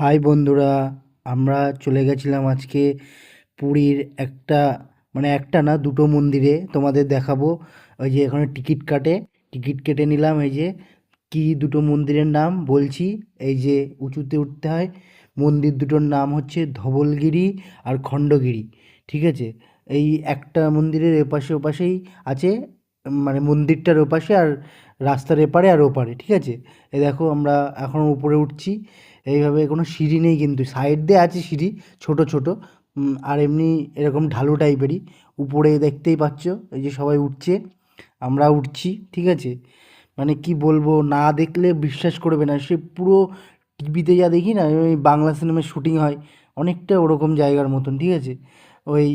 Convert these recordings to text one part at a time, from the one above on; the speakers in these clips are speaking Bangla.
হাই বন্ধুরা, আমরা চলে গেছিলাম আজকে পুরীর একটা মানে একটা না, দুটো মন্দিরে তোমাদের দেখাবো। ওই যে এখানে টিকিট কাটে, টিকিট কেটে নিলাম এই যে, কি দুটো মন্দিরের নাম বলছি, এই যে উঁচুতে উঠতে হয়, মন্দির দুটোর নাম হচ্ছে ধবলগিরি আর খণ্ডগিরি, ঠিক আছে? এই একটা মন্দিরের এপাশে ওপাশেই আছে মানে মন্দিরটার ওপাশে আর রাস্তার এপারে আর ওপারে, ঠিক আছে? এ দেখো আমরা এখন উপরে উঠছি, এইভাবে কোনো সিঁড়ি নেই কিন্তু সাইড দিয়ে আছে সিঁড়ি, ছোট ছোট আর এমনি এরকম ঢালু টাইপেরই, উপরে দেখতেই পাচ্ছ, এই যে সবাই উঠছে, আমরা উঠছি, ঠিক আছে? মানে কি বলব, না দেখলে বিশ্বাস করবে না, সে পুরো টিভিতে যা দেখি না, ওই বাংলা সিনেমার শুটিং হয়, অনেকটা ওরকম জায়গার মতন, ঠিক আছে? ওই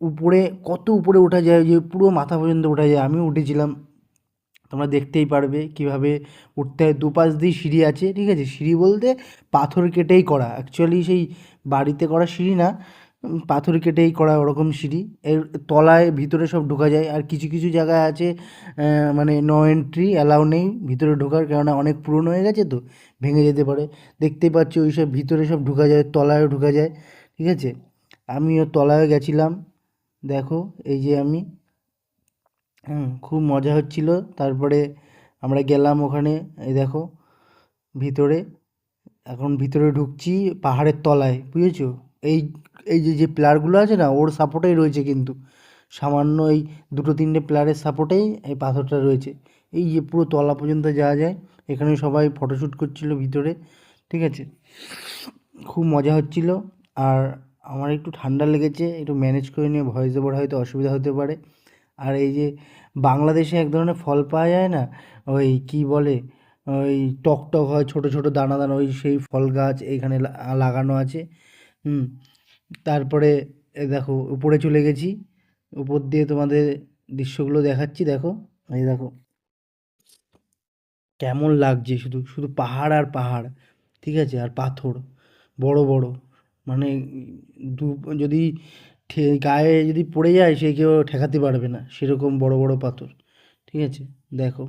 উপরে, কত উপরে ওঠা যায় যে পুরো মাথা পর্যন্ত ওঠা যায়। আমিও উঠেছিলাম। তোমরা দেখতেই পারবে কীভাবে উঠতে হয়। দুপাশ দিয়ে সিঁড়ি আছে, ঠিক আছে? সিঁড়ি বলতে পাথর কেটেই করা। অ্যাকচুয়ালি সেই বাড়িতে করা সিঁড়ি না। পাথর কেটেই করা ওরকম সিঁড়ি। এর তলায় ভিতরে সব ঢোকা যায়। আর কিছু কিছু জায়গায় আছে মানে নো এন্ট্রি অ্যালাউ নেই ভিতরে ঢোকার। কেননা অনেক পুরনো হয়ে গেছে তো, ভেঙে যেতে পারে। দেখতেই পাচ্ছ ওই সব ভিতরে সব ঢোকা যায়, তলায়ও ঢোকা যায়, ঠিক আছে? আমিও তলায় গেছিলাম। দেখো, এই যে আমি খুব মজা হচ্ছিল। তারপরে আমরা গেলাম ওখানে, এই দেখো, ভিতরে, এখন ভিতরে ঢুকছি পাহাড়ের তলায়, বুঝেছ? এই এই যে যে প্লারগুলো আছে না, ওর সাপোর্টেই রয়েছে কিন্তু। সামান্য এই দুটো তিনটে প্লারের সাপোর্টেই এই পাথরটা রয়েছে। এই যে পুরো তলা পর্যন্ত যাওয়া যায়, এখানে সবাই ফটোশ্যুট করছিল ভিতরে, ঠিক আছে? খুব মজা হচ্ছিল। আর আমার একটু ঠান্ডা লেগেছে, একটু ম্যানেজ করে নিয়ে ভয়েস ওভার হয়তো অসুবিধা হতে পারে। আর এই যে বাংলাদেশে এক ধরনের ফল পাওয়া যায় না, ওই কি বলে, ওই টক টক হয়, ছোট ছোট দানা দানা, ওই সেই ফল গাছ এইখানে লা- লাগানো আছে। হুম, তারপরে দেখো, উপরে চলে গেছি। উপর দিয়ে তোমাদের দৃশ্যগুলো দেখাচ্ছি, দেখো, এই দেখো। কেমন লাগছে শুধু শুধু পাহাড় আর পাহাড়, ঠিক আছে? আর পাথর, বড় বড়। মানে দু, যদি গায়ে যদি পড়ে যায় সে কেউ ঠেকাতে পারবে না, সেরকম বড় বড় পাথর, ঠিক আছে? দেখো,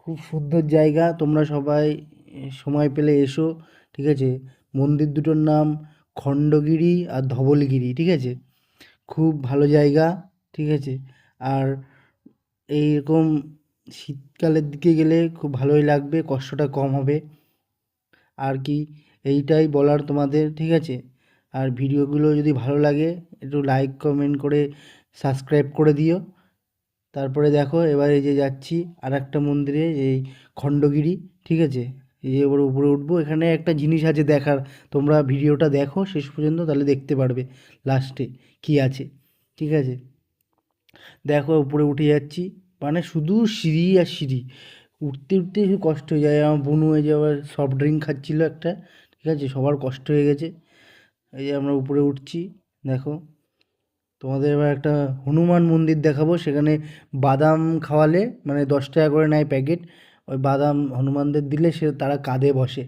খুব সুন্দর জায়গা, তোমরা সবাই সময় পেলে এসো, ঠিক আছে? মন্দির দুটোর নাম খণ্ডগিরি আর ধবলগিরি, ঠিক আছে? খুব ভালো জায়গা, ঠিক আছে? আর এইরকম শীতকালের দিকে গেলে খুব ভালোই লাগবে, কষ্টটা কম হবে। আর কি এইটাই বলার তোমাদের, ঠিক আছে? আর ভিডিওগুলো যদি ভালো লাগে, একটু লাইক কমেন্ট করে সাবস্ক্রাইব করে দিও। তারপরে দেখো, এবার এই যে যাচ্ছি আর একটা মন্দিরে, এই খণ্ডগিরি, ঠিক আছে? এই যে এবার উপরে উঠবো। এখানে একটা জিনিস আছে দেখার, তোমরা ভিডিওটা দেখো শেষ পর্যন্ত, তাহলে দেখতে পারবে লাস্টে কি আছে, ঠিক আছে? দেখো, উপরে উঠে যাচ্ছি মানে শুধু সিঁড়ি আর সিঁড়ি। উঠতে উঠতে কষ্ট হয়ে যায়। আমার বোনু হয়ে যে আবার সফট ড্রিঙ্ক খাচ্ছিল একটা ঠিক আছে? সবার কষ্ট হয়ে গেছে। এই যে আমরা উপরে উঠছি, দেখো। তোমাদের এবার একটা হনুমান মন্দির দেখাবো। সেখানে বাদাম খাওয়ালে মানে দশ টাকা করে নেয় প্যাকেট, ওই বাদাম হনুমানদের দিলে সে তারা কাঁধে বসে।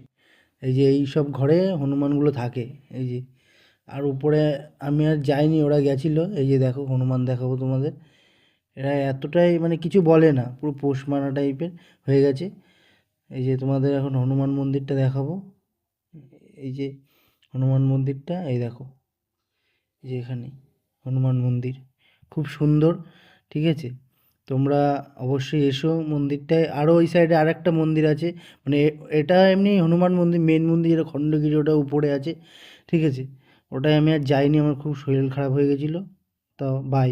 এই যে এই সব ঘরে হনুমানগুলো থাকে, এই যে। আর উপরে আমি আর যাইনি, ওরা গেছিল। এই যে দেখো, হনুমান দেখাবো তোমাদের। এরা এতটাই মানে কিছু বলে না, পুরো পোষ মানা টাইপের হয়ে গেছে। এই যে তোমাদের এখন হনুমান মন্দিরটা দেখাবো। এই যে হনুমান মন্দিরটা, এই দেখো। যে এখানে হনুমান মন্দির। খুব সুন্দর, ঠিক আছে? তোমরা অবশ্যই এসো মন্দিরটায়। আরও ওই সাইডে আর একটা মন্দির আছে। মানে এটা এমনি হনুমান মন্দির মেন মন্দির, যেটা খণ্ডগিরি, ওটা উপরে আছে, ঠিক আছে? ওটায় আমি আর যাইনি, আমার খুব শরীর খারাপ হয়ে গেছিল। তো বাই